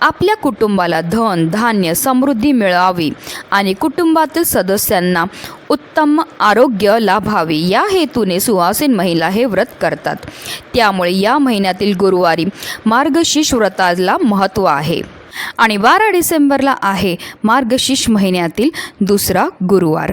आपल्या कुटुंबाला धन धान्य समृद्धी मिळावी आणि कुटुंबातील सदस्यांना उत्तम आरोग्य लाभावे. या हेतूने सुहासीन महिला हे व्रत करतात. त्यामुळे या महिन्यातील गुरुवारी मार्गशीर्ष व्रताला महत्त्व आहे. आणि बारा डिसेंबरला आहे मार्गशीर्ष महिन्यातील दुसरा गुरुवार.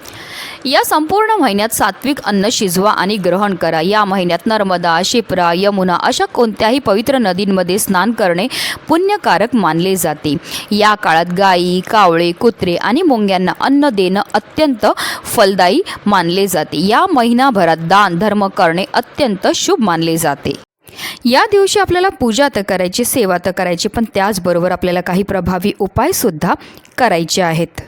या संपूर्ण महिन्यात सात्विक अन्न शिजवा आणि ग्रहण करा. या महिन्यात नर्मदा शिप्रा यमुना अशा कोणत्याही पवित्र नदींमध्ये स्नान करणे पुण्यकारक मानले जाते. या काळात गायी कावळे कुत्रे आणि मुंग्यांना अन्न देणं अत्यंत फलदायी मानले जाते. या महिनाभरात दान धर्म करणे अत्यंत शुभ मानले जाते. या दिवशी आपल्याला पूजा तर करायची सेवा तर करायची पण त्याचबरोबर आपल्याला काही प्रभावी उपायसुद्धा करायचे आहेत.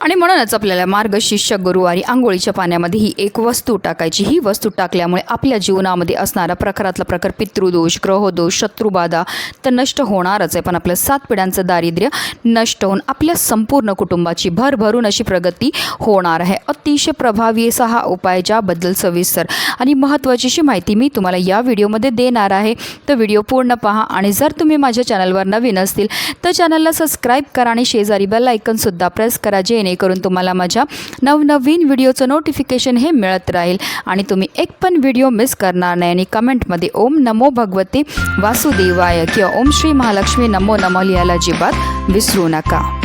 आणि म्हणूनच आपल्याला मार्गशीर्ष गुरुवारी आंघोळीच्या पाण्यामध्ये ही एक वस्तू टाकायची. ही वस्तू टाकल्यामुळे आपल्या जीवनामध्ये असणारा प्रखरातला प्रकार पितृदोष ग्रहदोष शत्रुबाधा तर नष्ट होणारच आहे. पण आपल्या सात पिढ्यांचं दारिद्र्य नष्ट होऊन आपल्या संपूर्ण कुटुंबाची भरभरून अशी प्रगती होणार आहे. अतिशय प्रभावी असा हा उपाय ज्याबद्दल सविस्तर आणि महत्त्वाची अशी माहिती मी तुम्हाला या व्हिडिओमध्ये देणार आहे. तर व्हिडिओ पूर्ण पहा आणि जर तुम्ही माझ्या चॅनलवर नवीन असतील तर चॅनलला सबस्क्राईब करा आणि शेजारी बेल आयकनसुद्धा प्रेस करा जेणेकरून तुम्हाला माझ्या नवनवीन व्हिडिओचं नोटिफिकेशन हे मिळत राहील. आणि तुम्ही एक पण व्हिडिओ मिस करणार नाही. आणि कमेंटमध्ये ओम नमो भगवती वासुदेवाय किंवा ओम श्री महालक्ष्मी नमो नमो लिहायला अजिबात विसरू नका.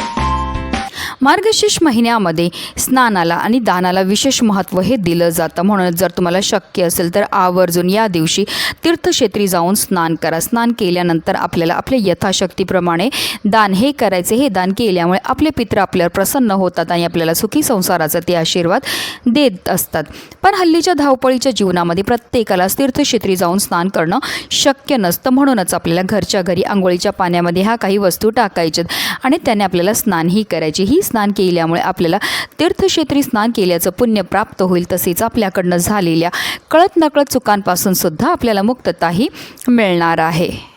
मार्गशीर्ष महिन्यामध्ये स्नानाला आणि दानाला विशेष महत्त्व हे दिलं जातं. म्हणून जर तुम्हाला शक्य असेल तर आवर्जून या दिवशी तीर्थक्षेत्री जाऊन स्नान करा. स्नान केल्यानंतर आपल्याला आपल्या यथाशक्तीप्रमाणे दान हे करायचे. हे दान केल्यामुळे आपले पित्र आपल्यावर प्रसन्न होतात आणि आपल्याला सुखी संसाराचा ते आशीर्वाद देत असतात. पण हल्लीच्या धावपळीच्या जीवनामध्ये प्रत्येकाला तीर्थक्षेत्री जाऊन स्नान करणं शक्य नसतं. म्हणूनच आपल्याला घरच्या घरी आंघोळीच्या पाण्यामध्ये ह्या काही वस्तू टाकायच्यात आणि त्याने आपल्याला स्नानही करायचे. ही स्नान केल्यामुळे आपल्याला तीर्थक्षेत्री स्नान केल्याचं पुण्य प्राप्त होईल तसेच आपल्याकडनं झालेल्या कळत नकळत चुकांपासून सुद्धा आपल्याला मुक्तताही मिळणार आहे.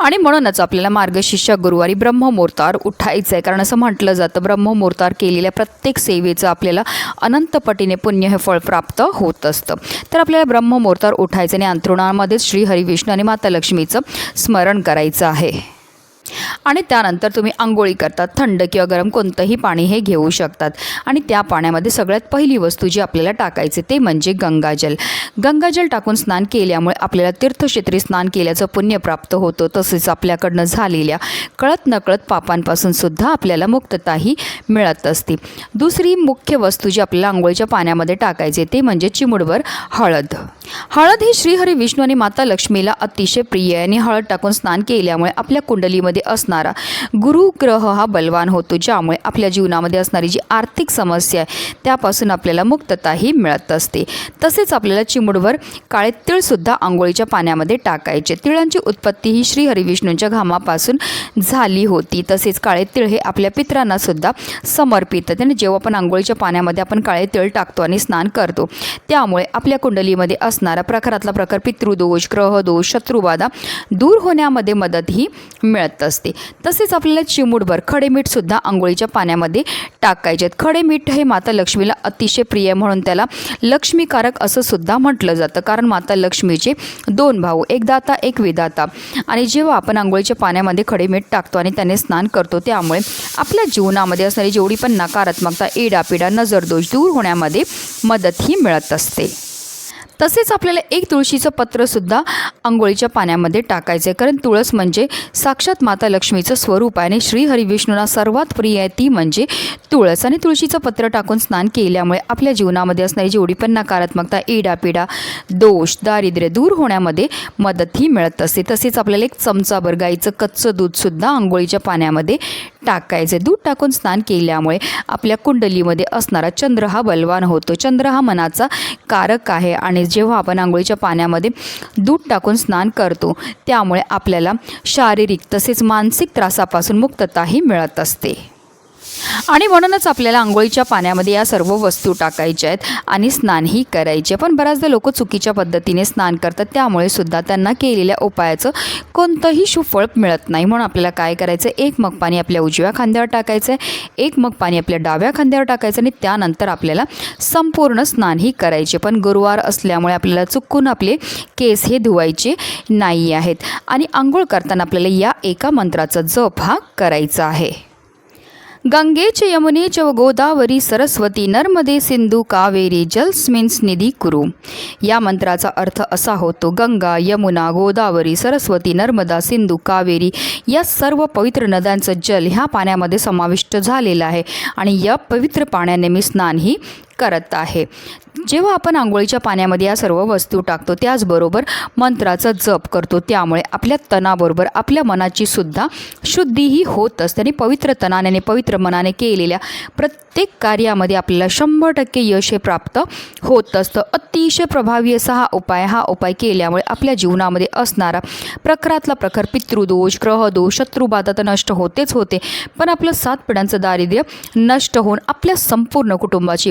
आणि म्हणूनच आपल्याला मार्गशीर्ष गुरुवारी ब्रह्ममुहूर्तावर उठायचं आहे. कारण असं म्हटलं जातं ब्रह्ममुहूर्तावर केलेल्या प्रत्येक सेवेचं आपल्याला अनंतपटीने पुण्य हे फळ प्राप्त होत असतं. तर आपल्याला ब्रह्ममुहूर्तावर उठायचं आणि अंथरुणामध्ये श्री हरिविष्णू आणि माता लक्ष्मीचं स्मरण करायचं आहे. आणि त्यानंतर तुम्ही आंघोळी करतात थंड किंवा गरम कोणतंही पाणी हे घेऊ शकतात. आणि त्या पाण्यामध्ये सगळ्यात पहिली वस्तू जी आपल्याला टाकायचे ते म्हणजे गंगाजल. गंगाजल टाकून स्नान केल्यामुळे आपल्याला तीर्थक्षेत्री स्नान केल्याचं पुण्य प्राप्त होतं तसेच आपल्याकडनं झालेल्या कळत नकळत पापांपासून सुद्धा आपल्याला मुक्तताही मिळत असते. दुसरी मुख्य वस्तू जी आपल्याला आंघोळीच्या पाण्यामध्ये टाकायचे ते म्हणजे चिमुडवर हळद. हळद ही श्रीहरी विष्णू आणि माता लक्ष्मीला अतिशय प्रिय आहे आणि हळद टाकून स्नान केल्यामुळे आपल्या कुंडलीमध्ये असणारा गुरुग्रह हा बलवान होतो ज्यामुळे आपल्या जीवनामध्ये असणारी जी आर्थिक समस्या आहे त्यापासून आपल्याला मुक्तताही मिळत असते. तसेच आपल्याला चिमुडवर काळे तिळसुद्धा आंघोळीच्या पाण्यामध्ये टाकायचे. तिळांची उत्पत्ती ही श्री हरिविष्णूंच्या घामापासून झाली होती. तसेच काळे तिळ हे आपल्या पित्रांनासुद्धा समर्पित. आणि जेव्हा आपण आंघोळीच्या पाण्यामध्ये आपण काळे तिळ टाकतो आणि स्नान करतो त्यामुळे आपल्या कुंडलीमध्ये असणारा प्रकारातला प्रकार पितृदोष ग्रहदोष शत्रुबाधा दूर होण्यामध्ये मदतही मिळत असते. तसेच आपल्याला चिमूटभर खडे मीठसुद्धा आंघोळीच्या पाण्यामध्ये टाकायचे आहेत. खडे मीठ हे माता लक्ष्मीला अतिशय प्रिय म्हणून त्याला लक्ष्मीकारक असं सुद्धा म्हटलं जातं. कारण माता लक्ष्मीचे दोन भाऊ एक दाता एक विदाता आणि जेव्हा आपण आंघोळीच्या पाण्यामध्ये खडे मीठ टाकतो आणि त्याने स्नान करतो त्यामुळे आपल्या जीवनामध्ये असणारी जेवढी पण नकारात्मकता इडापिडा नजरदोष दूर होण्यामध्ये मदतही मिळत असते. तसेच आपल्याला एक तुळशीचं पत्रसुद्धा आंघोळीच्या पाण्यामध्ये टाकायचं आहे कारण तुळस म्हणजे साक्षात माता लक्ष्मीचं स्वरूप आहे आणि श्रीहरिविष्णूंना सर्वात प्रिय आहे ती म्हणजे तुळस. आणि तुळशीचं पत्र टाकून स्नान केल्यामुळे आपल्या जीवनामध्ये असणारी जेवढी पण नकारात्मकता इडापिडा दोष दारिद्र्य दूर होण्यामध्ये मदतही मिळत असते. तसेच आपल्याला एक चमचाभर गाईचं कच्चं दूधसुद्धा आंघोळीच्या पाण्यामध्ये टाकायचं आहे दूध टाकून स्नान केल्यामुळे आपल्या कुंडलीमध्ये असणारा चंद्र हा बलवान होतो. चंद्र हा मनाचा कारक आहे आणि जेव्हा आपण आंघोळीच्या पाण्यामध्ये दूध टाकून स्नान करतो त्यामुळे आपल्याला शारीरिक तसेच मानसिक त्रासापासून मुक्तताही मिळत असते. आणि म्हणूनच आपल्याला आंघोळीच्या पाण्यामध्ये या सर्व वस्तू टाकायच्या आहेत आणि स्नानही करायचे पण बऱ्याचदा लोक चुकीच्या पद्धतीने स्नान करतात. त्यामुळे सुद्धा त्यांना केलेल्या उपायाचं कोणतंही सुफळ मिळत नाही. म्हणून आपल्याला काय करायचं? एक मग पाणी आपल्या उजव्या खांद्यावर टाकायचं आहे. एक मग पाणी आपल्या डाव्या खांद्यावर टाकायचं आणि त्यानंतर आपल्याला संपूर्ण स्नानही करायचे. पण गुरुवार असल्यामुळे आपल्याला चुकून आपले केस हे धुवायचे नाही आहेत. आणि आंघोळ करताना आपल्याला या एका मंत्राचा जप हा करायचा आहे. गंगेचे च यमुने च गोदावरी सरस्वती नर्मदे सिंधू कावेरी जलस्मिन्स निधी कुरु या मंत्राचा अर्थ असा होतो गंगा यमुना गोदावरी सरस्वती नर्मदा सिंधू कावेरी या सर्व पवित्र नद्यांचं जल ह्या पाण्यामध्ये समाविष्ट झालेलं आहे. आणि या पवित्र पाण्याने मी स्नानही करत आहे. जेव्हा आपण आंघोळीच्या पाण्यामध्ये या सर्व वस्तू टाकतो त्याचबरोबर मंत्राचा जप करतो त्यामुळे आपल्या तणाबरोबर आपल्या मनाची सुद्धा शुद्धीही होत असते आणि पवित्र तणाने आणि पवित्र मनाने केलेल्या प्रत्येक कार्यामध्ये आपल्याला शंभर टक्के यश हे प्राप्त होत असतं. अतिशय प्रभावी असा हा उपाय हा उपाय केल्यामुळे आपल्या जीवनामध्ये असणारा प्रखरातला प्रखर पितृदोष ग्रहदोष शत्रुबाधा तर नष्ट होतेच होते पण आपलं सात पिढ्यांचं दारिद्र्य नष्ट होऊन आपल्या संपूर्ण कुटुंबाची